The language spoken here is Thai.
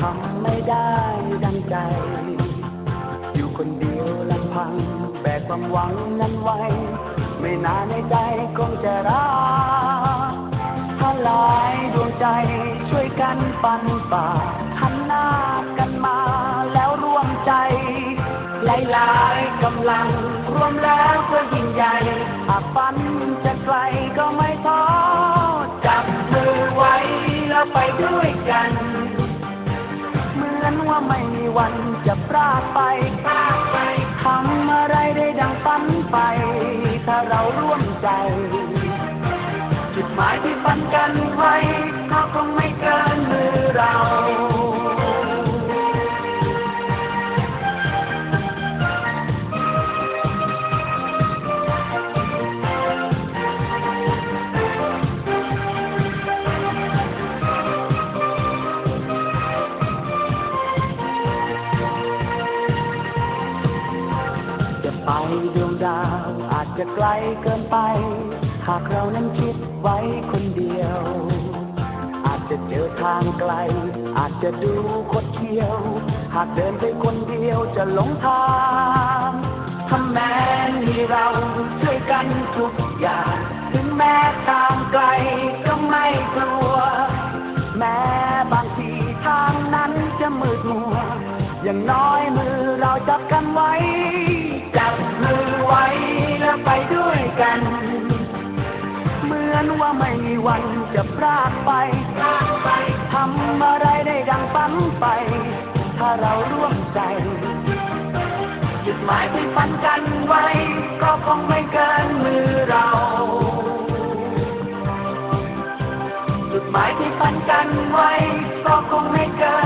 ทำไม่ได้ดังใจ อยู่คนเดียวลำพัง แบกความหวังนั้นไว้ ไม่นานในใจคงจะรักถ้าหลายดวงใจช่วยกันปันป่าหันหน้ากันมาแล้วร่วมใจ หลายๆกำลัง รวมแล้วก็ยิ่งใหญ่หากฝันจะไกลก็ไม่ วันจะพลาดไปพลาดไปทำอะไรได้ดังฝันไป ถ้าเราร่วมใจ จุดหมายที่ฝันกันไว้ก็คงไม่เกินมือเรา ดวงดาวอาจจะไกลเกินไป หากเรานั้นคิดไว้คนเดียว อาจจะเจอทางไกล อาจจะดูคดเคี้ยว หากเดินไปคนเดียวจะหลงทางถ้าแม้มีเราช่วยกันทุกอย่าง ถึงแม้ทางไกลก็ไม่กลัว แม้บางทีทางนั้นจะมืดมัว อย่างน้อยมือเราจับกันไว้ จับมือไว้แล้วไปด้วยกัน เหมือนว่าไม่มีวันจะพลาดไปาไปทำอะไรได้ดังฝันไป ถ้าเราร่วมใจ จุดหมายที่ฝันกันไว้ ก็คงไม่เกินมือเรา จุดหมายที่ฝันกันไว้ ก็คงไม่เกิน